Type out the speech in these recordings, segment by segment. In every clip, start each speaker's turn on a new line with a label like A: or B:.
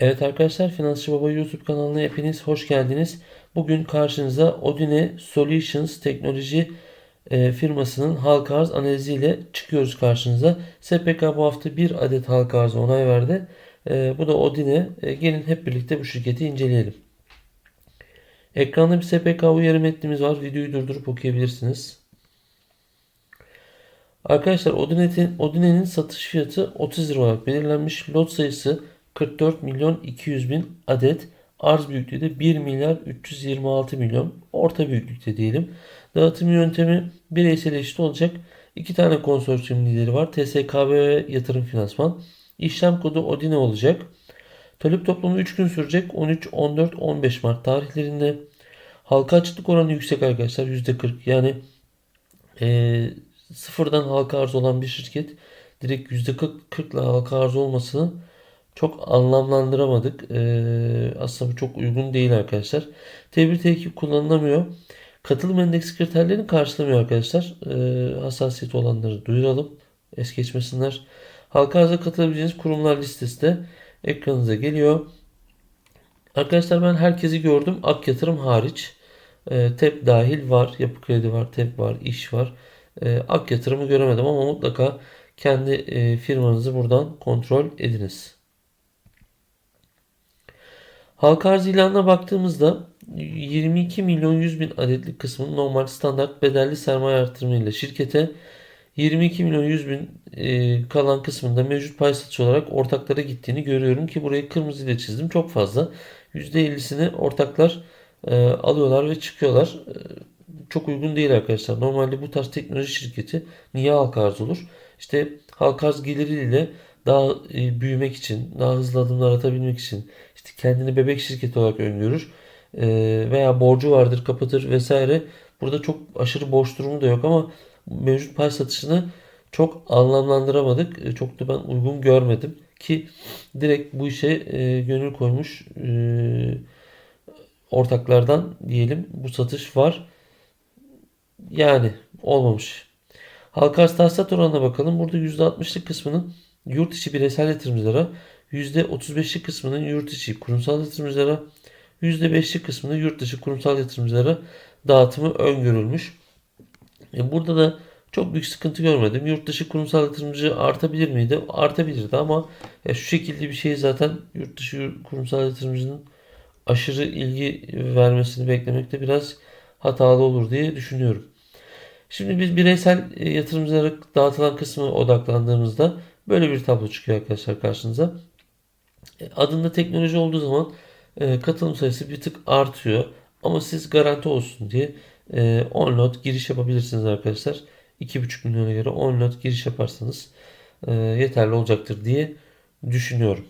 A: Evet arkadaşlar Finansçı Baba YouTube kanalına hepiniz hoş geldiniz. Bugün karşınıza Odine Solutions teknoloji e, firmasının halka arz analiziyle çıkıyoruz karşınıza. SPK bu hafta bir adet halka arz onay verdi. E, bu da Odine. Gelin hep birlikte bu şirketi inceleyelim. Ekranda bir SPK uyarı metnimiz var. Videoyu durdurup okuyabilirsiniz. Arkadaşlar Odine'nin satış fiyatı 30 lira olarak belirlenmiş. Lot sayısı 44 milyon 200 bin adet. Arz büyüklüğü de 1 milyar 326 milyon. Orta büyüklükte diyelim. Dağıtım yöntemi bireysel eşit olacak. İki tane konsorsiyum lideri var. TSKB ve Yatırım Finansman. İşlem kodu Odine olacak. Talep toplamı 3 gün sürecek. 13, 14, 15 Mart tarihlerinde. Halka açıklık oranı yüksek arkadaşlar. %40. Yani e, sıfırdan halka arz olan bir şirket direkt %40 40 ile halka arz olmasını çok anlamlandıramadık. Ee, aslında bu çok uygun değil arkadaşlar. T1 T2 kullanılamıyor. Katılım endeks kriterlerini karşılamıyor arkadaşlar. Ee, hassasiyeti olanları duyuralım. Es geçmesinler. Halka arza katılabileceğiniz kurumlar listesi de ekranınıza geliyor. Arkadaşlar ben herkesi gördüm. Ak yatırım hariç. Ee, TEP dahil var. Yapı kredi var. TEP var. iş var. Ee, Ak yatırımı göremedim ama mutlaka kendi e, firmanızı buradan kontrol ediniz. Halka arz ilanına baktığımızda 22 milyon 100 bin adetlik kısmının normal standart bedelli sermaye artırımıyla şirkete 22 milyon 100 bin e, kalan kısmında mevcut pay satış olarak ortaklara gittiğini görüyorum ki burayı kırmızı ile çizdim. Çok fazla. %50'sini ortaklar e, alıyorlar ve çıkıyorlar. E, çok uygun değil arkadaşlar. Normalde bu tarz teknoloji şirketi niye halka arz olur? İşte halka arz geliriyle daha e, büyümek için, daha hızlı adımlar atabilmek için, işte kendini bebek şirketi olarak öngörür e, veya borcu vardır kapatır vesaire. Burada çok aşırı borç durumu da yok ama mevcut pay satışını çok anlamlandıramadık. E, çok da ben uygun görmedim ki direkt bu işe e, gönül koymuş e, ortaklardan diyelim bu satış var. Yani olmamış. Halka tahsisat oranına bakalım. Burada %60'lık kısmının yurt içi bireysel yatırımcılara, %35'lik kısmının yurt içi kurumsal yatırımcılara, %5'lik kısmının yurt dışı kurumsal yatırımcılara dağıtımı öngörülmüş. E burada da çok büyük sıkıntı görmedim. Yurt dışı kurumsal yatırımcı artabilir miydi? Artabilirdi ama ya şu şekilde bir şey zaten yurt dışı kurumsal yatırımcının aşırı ilgi vermesini beklemekte biraz hatalı olur diye düşünüyorum. Şimdi biz bireysel e, yatırımcılara dağıtılan kısmı odaklandığımızda böyle bir tablo çıkıyor arkadaşlar karşınıza. E, adında teknoloji olduğu zaman e, katılım sayısı bir tık artıyor. Ama siz garanti olsun diye 10 lot giriş yapabilirsiniz arkadaşlar. 2,5 milyona göre 10 lot giriş yaparsanız yeterli olacaktır diye düşünüyorum.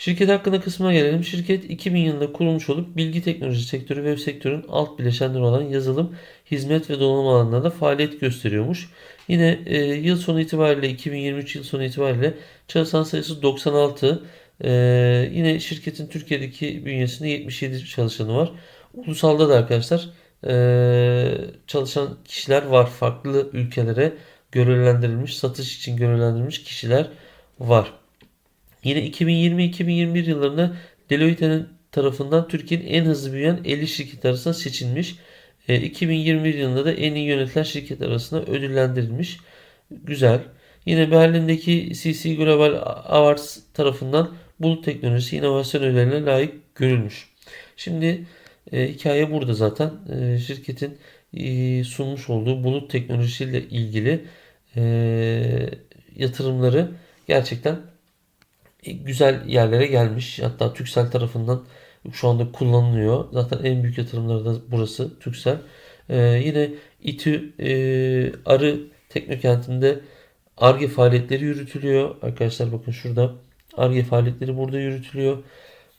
A: Şirket hakkında kısmına gelelim. Şirket 2000 yılında kurulmuş olup bilgi teknoloji sektörü ve sektörün alt bileşenleri olan yazılım, hizmet ve donanım alanlarında faaliyet gösteriyormuş. Yine e, yıl sonu itibariyle 2023 yıl sonu itibariyle çalışan sayısı 96. E, yine şirketin Türkiye'deki bünyesinde 77 çalışanı var. Ulusalda da arkadaşlar e, çalışan kişiler var. Farklı ülkelere görevlendirilmiş, satış için görevlendirilmiş kişiler var. Yine 2020-2021 yıllarında Deloitte'nin tarafından Türkiye'nin en hızlı büyüyen 50 şirket arasında seçilmiş. E, 2021 yılında da en iyi yönetilen şirket arasında ödüllendirilmiş. Güzel. Yine Berlin'deki CC Global Awards tarafından bulut teknolojisi inovasyon ödüllerine layık görülmüş. Şimdi e, hikaye burada zaten. E, şirketin e, sunmuş olduğu bulut teknolojisiyle ilgili e, yatırımları gerçekten e, güzel yerlere gelmiş. Hatta Türksel tarafından şu anda kullanılıyor. Zaten en büyük yatırımları da burası Türksel. Ee, yine İTÜ e, Arı Teknokent'inde ARGE faaliyetleri yürütülüyor. Arkadaşlar bakın şurada ARGE faaliyetleri burada yürütülüyor.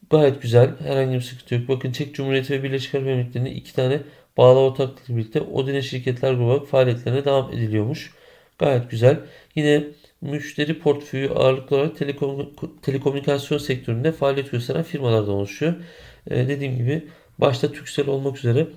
A: Gayet güzel. Herhangi bir sıkıntı yok. Bakın Çek Cumhuriyeti ve Birleşik Arap Emirlikleri'nde iki tane bağlı ortaklıkla birlikte Odine Şirketler Grubu faaliyetlerine devam ediliyormuş. Gayet güzel. Yine müşteri portföyü ağırlıklı olarak telekom, telekomünikasyon sektöründe faaliyet gösteren firmalardan oluşuyor. Ee, dediğim gibi başta Türksel olmak üzere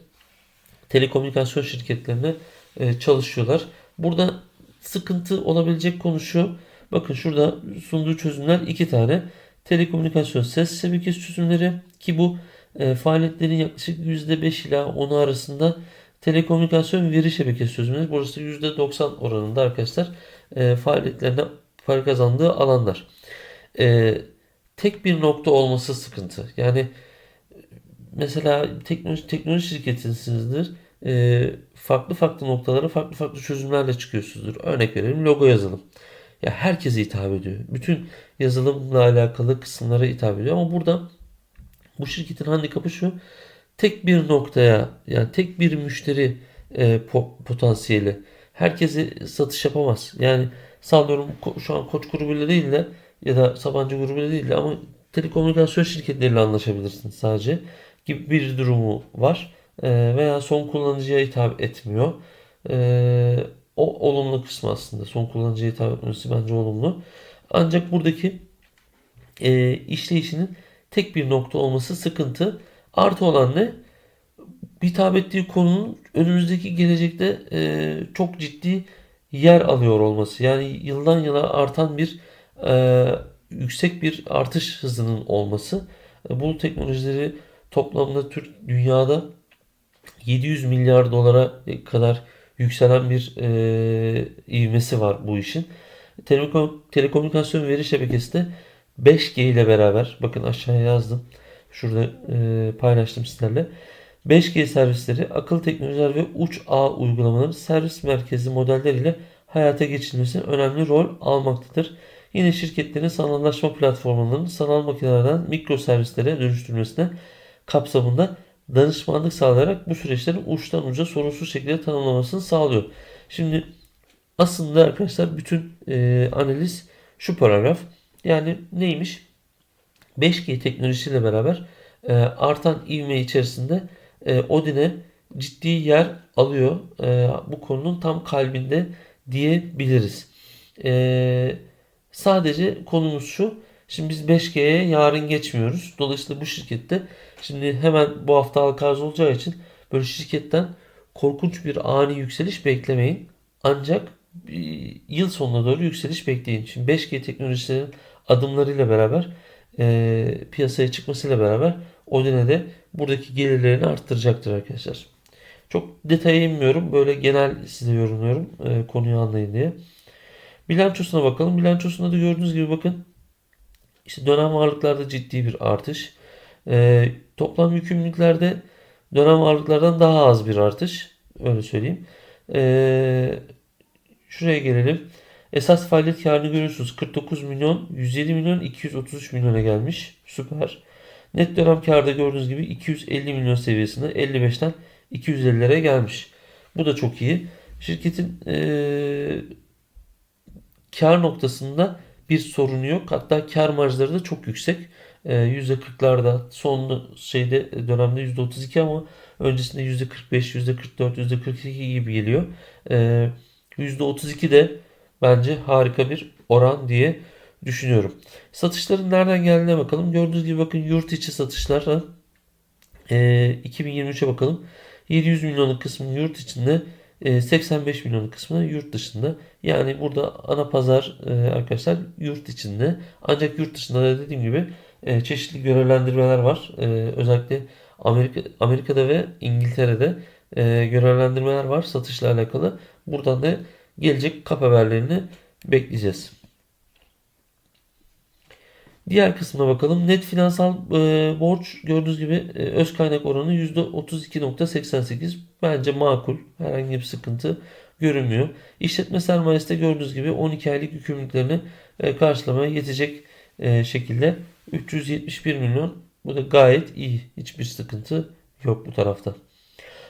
A: telekomünikasyon şirketlerine e, çalışıyorlar. Burada sıkıntı olabilecek konu şu. Bakın şurada sunduğu çözümler iki tane. Telekomünikasyon ses şebekesi çözümleri ki bu e, faaliyetlerin yaklaşık %5 ila 10'u arasında telekomünikasyon veri şebekesi çözümleri. Burası %90 oranında arkadaşlar e, faaliyetlerine para kazandığı alanlar. E, tek bir nokta olması sıkıntı. Yani mesela teknoloji, teknoloji şirketinizdir. E, farklı farklı noktalara farklı farklı çözümlerle çıkıyorsunuzdur. Örnek verelim logo yazılım. Ya herkese hitap ediyor. Bütün yazılımla alakalı kısımlara hitap ediyor. Ama burada bu şirketin handikapı şu. Tek bir noktaya yani tek bir müşteri e, po- potansiyeli. Herkese satış yapamaz. Yani sallıyorum ko- şu an Koç grubuyla değil de ya da Sabancı grubuyla değil de ama telekomünikasyon şirketleriyle anlaşabilirsin sadece gibi bir durumu var. E, veya son kullanıcıya hitap etmiyor. E, o olumlu kısmı aslında. Son kullanıcıya hitap etmesi bence olumlu. Ancak buradaki e, işleyişinin tek bir nokta olması sıkıntı. Artı olan ne? Hitap ettiği konunun önümüzdeki gelecekte e, çok ciddi yer alıyor olması. Yani yıldan yıla artan bir e, yüksek bir artış hızının olması. E, bu teknolojileri toplamda Türk dünyada 700 milyar dolara kadar yükselen bir e, ivmesi var bu işin. Telekom, telekomünikasyon veri şebekesi de 5G ile beraber bakın aşağıya yazdım. Şurada e, paylaştım sizlerle. 5G servisleri, akıl teknolojiler ve uç ağ uygulamaları servis merkezli modeller ile hayata geçirilmesi önemli rol almaktadır. Yine şirketlerin sanallaşma platformlarının sanal makinelerden mikro servislere dönüştürmesine kapsamında danışmanlık sağlayarak bu süreçlerin uçtan uca sorunsuz şekilde tanımlamasını sağlıyor. Şimdi aslında arkadaşlar bütün e, analiz şu paragraf. Yani neymiş? 5G teknolojisiyle beraber e, artan ivme içerisinde e, Odin'e ciddi yer alıyor. E, bu konunun tam kalbinde diyebiliriz. E, sadece konumuz şu. Şimdi biz 5G'ye yarın geçmiyoruz. Dolayısıyla bu şirkette şimdi hemen bu hafta halka arz olacağı için böyle şirketten korkunç bir ani yükseliş beklemeyin. Ancak yıl sonuna doğru yükseliş bekleyin. Şimdi 5G teknolojilerinin adımlarıyla beraber e, piyasaya çıkmasıyla beraber Odin'e de buradaki gelirlerini arttıracaktır arkadaşlar. Çok detaya inmiyorum. Böyle genel size yorumluyorum e, konuyu anlayın diye. Bilançosuna bakalım. Bilançosunda da gördüğünüz gibi bakın işte dönem varlıklarda ciddi bir artış. E, toplam yükümlülüklerde dönem varlıklardan daha az bir artış. Öyle söyleyeyim. E, şuraya gelelim. Esas faaliyet karını görüyorsunuz. 49 milyon 107 milyon 233 milyona gelmiş. Süper. Net dönem karda gördüğünüz gibi 250 milyon seviyesinde 55'ten 250'lere gelmiş. Bu da çok iyi. Şirketin e, kar noktasında bir sorunu yok. Hatta kar marjları da çok yüksek. E, %40'larda son şeyde dönemde %32 ama öncesinde %45, %44, %42 gibi geliyor. E, %32 de bence harika bir oran diye düşünüyorum. Satışların nereden geldiğine bakalım. Gördüğünüz gibi bakın yurt içi satışlar e, 2023'e bakalım. 700 milyonluk kısmı yurt içinde 85 milyonluk kısmı yurt dışında. Yani burada ana pazar e, arkadaşlar yurt içinde. Ancak yurt dışında da dediğim gibi e, çeşitli görevlendirmeler var. E, özellikle Amerika Amerika'da ve İngiltere'de görevlendirmeler var satışla alakalı. Buradan da gelecek kap haberlerini bekleyeceğiz. Diğer kısmına bakalım. Net finansal e, borç gördüğünüz gibi e, öz kaynak oranı %32.88. Bence makul. Herhangi bir sıkıntı görünmüyor. İşletme sermayesi de gördüğünüz gibi 12 aylık yükümlülüklerini e, karşılamaya yetecek e, şekilde 371 milyon. Bu da gayet iyi. Hiçbir sıkıntı yok bu tarafta.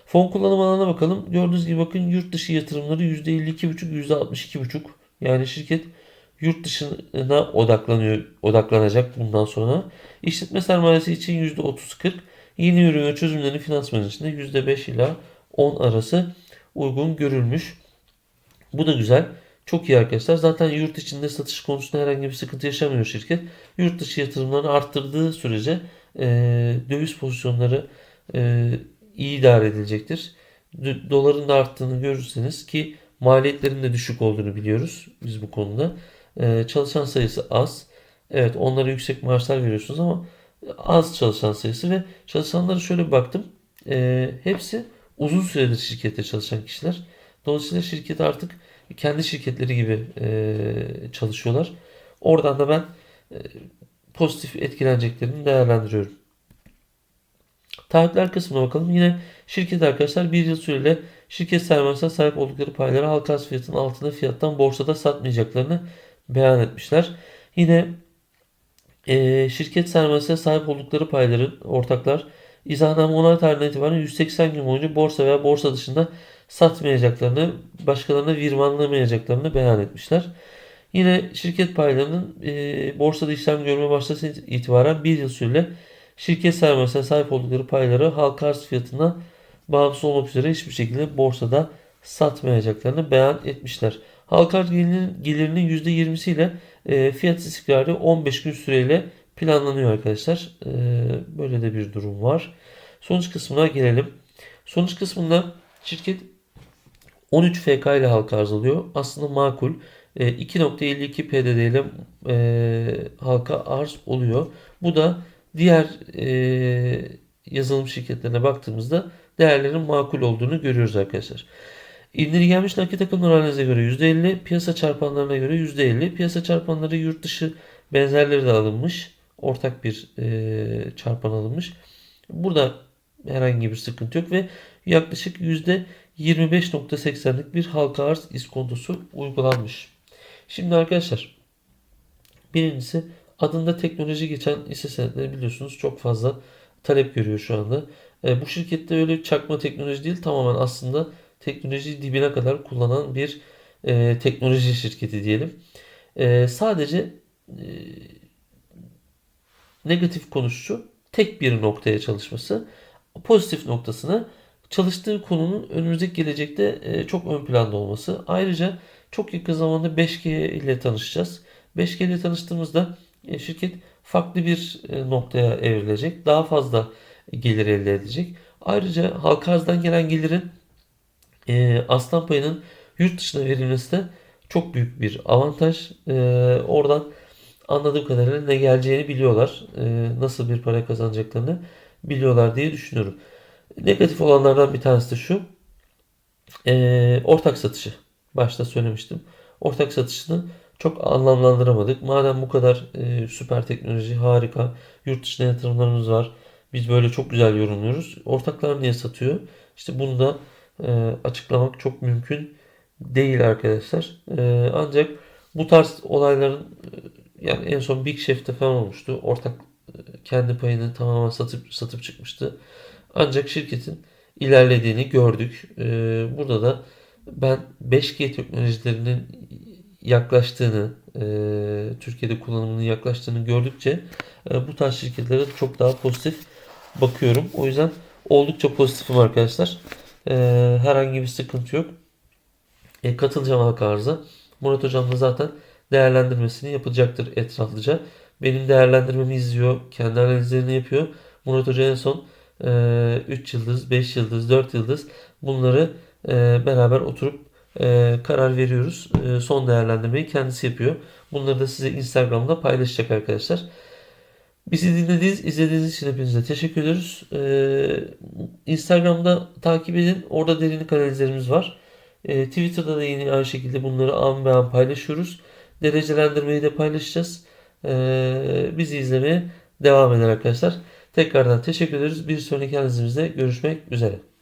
A: Fon kullanım alanına bakalım. Gördüğünüz gibi bakın yurt dışı yatırımları %52,5 %62,5. Yani şirket yurt dışına odaklanıyor, odaklanacak bundan sonra. İşletme sermayesi için %30-40, yeni ürün ve çözümlerin finansman için de %5 ila 10 arası uygun görülmüş. Bu da güzel. Çok iyi arkadaşlar. Zaten yurt içinde satış konusunda herhangi bir sıkıntı yaşamıyor şirket. Yurt dışı yatırımlarını arttırdığı sürece e, döviz pozisyonları e, iyi idare edilecektir. Doların da arttığını görürseniz ki maliyetlerin de düşük olduğunu biliyoruz biz bu konuda. Ee, çalışan sayısı az. Evet onlara yüksek maaşlar veriyorsunuz ama az çalışan sayısı ve çalışanlara şöyle bir baktım. Ee, hepsi uzun süredir şirkette çalışan kişiler. Dolayısıyla şirket artık kendi şirketleri gibi e, çalışıyorlar. Oradan da ben e, pozitif etkileneceklerini değerlendiriyorum. Taahhütler kısmına bakalım. Yine şirket arkadaşlar bir yıl süreyle şirket sermayesine sahip oldukları payları halka arz fiyatının altında fiyattan borsada satmayacaklarını beyan etmişler. Yine e, şirket sermayesine sahip oldukları payların ortaklar izahname onay tarihinden itibaren 180 gün boyunca borsa veya borsa dışında satmayacaklarını, başkalarına virmanlamayacaklarını beyan etmişler. Yine şirket paylarının e, borsada işlem görmeye başladığı itibaren bir yıl süreyle şirket sermayesine sahip oldukları payları halka arz fiyatına bağımsız olmak üzere hiçbir şekilde borsada satmayacaklarını beyan etmişler. Halka arz gelirinin, gelirinin %20'siyle e, fiyat istikrarı 15 gün süreyle planlanıyor arkadaşlar. E, böyle de bir durum var. Sonuç kısmına gelelim. Sonuç kısmında şirket 13 FK ile halka arz alıyor. Aslında makul. E, 2.52 PDD ile e, halka arz oluyor. Bu da diğer e, yazılım şirketlerine baktığımızda değerlerin makul olduğunu görüyoruz arkadaşlar. İndirgenmiş nakit akımlar analize göre %50, piyasa çarpanlarına göre %50. Piyasa çarpanları yurt dışı benzerleri de alınmış. Ortak bir e, çarpan alınmış. Burada herhangi bir sıkıntı yok ve yaklaşık %25.80'lik bir halka arz iskontosu uygulanmış. Şimdi arkadaşlar birincisi adında teknoloji geçen hisse senetleri biliyorsunuz çok fazla talep görüyor şu anda. E, bu şirkette öyle çakma teknoloji değil tamamen aslında teknolojiyi dibine kadar kullanan bir e, teknoloji şirketi diyelim. E, sadece e, negatif konuşucu tek bir noktaya çalışması. Pozitif noktasına çalıştığı konunun önümüzdeki gelecekte e, çok ön planda olması. Ayrıca çok yakın zamanda 5G ile tanışacağız. 5G ile tanıştığımızda şirket farklı bir e, noktaya evrilecek. Daha fazla gelir elde edecek. Ayrıca halka arzdan gelen gelirin aslan payının yurt dışına verilmesi de çok büyük bir avantaj. Oradan anladığım kadarıyla ne geleceğini biliyorlar. Nasıl bir para kazanacaklarını biliyorlar diye düşünüyorum. Negatif olanlardan bir tanesi de şu. Ortak satışı. Başta söylemiştim. Ortak satışını çok anlamlandıramadık. Madem bu kadar e, süper teknoloji harika, yurt dışına yatırımlarımız var. Biz böyle çok güzel yorumluyoruz. Ortaklar niye satıyor? İşte bunu da e, açıklamak çok mümkün değil arkadaşlar. E, ancak bu tarz olayların e, yani en son Big Chef'te falan olmuştu. Ortak e, kendi payını tamamen satıp satıp çıkmıştı. Ancak şirketin ilerlediğini gördük. E, burada da ben 5G teknolojilerinin yaklaştığını, e, Türkiye'de kullanımının yaklaştığını gördükçe e, bu tarz şirketlere çok daha pozitif bakıyorum. O yüzden oldukça pozitifim arkadaşlar. E, herhangi bir sıkıntı yok. E, katılacağım halka arıza. Murat Hocam da zaten değerlendirmesini yapacaktır etraflıca. Benim değerlendirmemi izliyor. Kendi analizlerini yapıyor. Murat Hoca en son e, 3 yıldız, 5 yıldız, 4 yıldız bunları e, beraber oturup e, karar veriyoruz. E, son değerlendirmeyi kendisi yapıyor. Bunları da size Instagram'da paylaşacak arkadaşlar. Bizi dinlediğiniz, izlediğiniz için hepinize teşekkür ediyoruz. Ee, Instagram'da takip edin. Orada derinlik analizlerimiz var. Ee, Twitter'da da yine aynı şekilde bunları an be an paylaşıyoruz. Derecelendirmeyi de paylaşacağız. Ee, bizi izlemeye devam edin arkadaşlar. Tekrardan teşekkür ederiz. Bir sonraki analizimizde görüşmek üzere.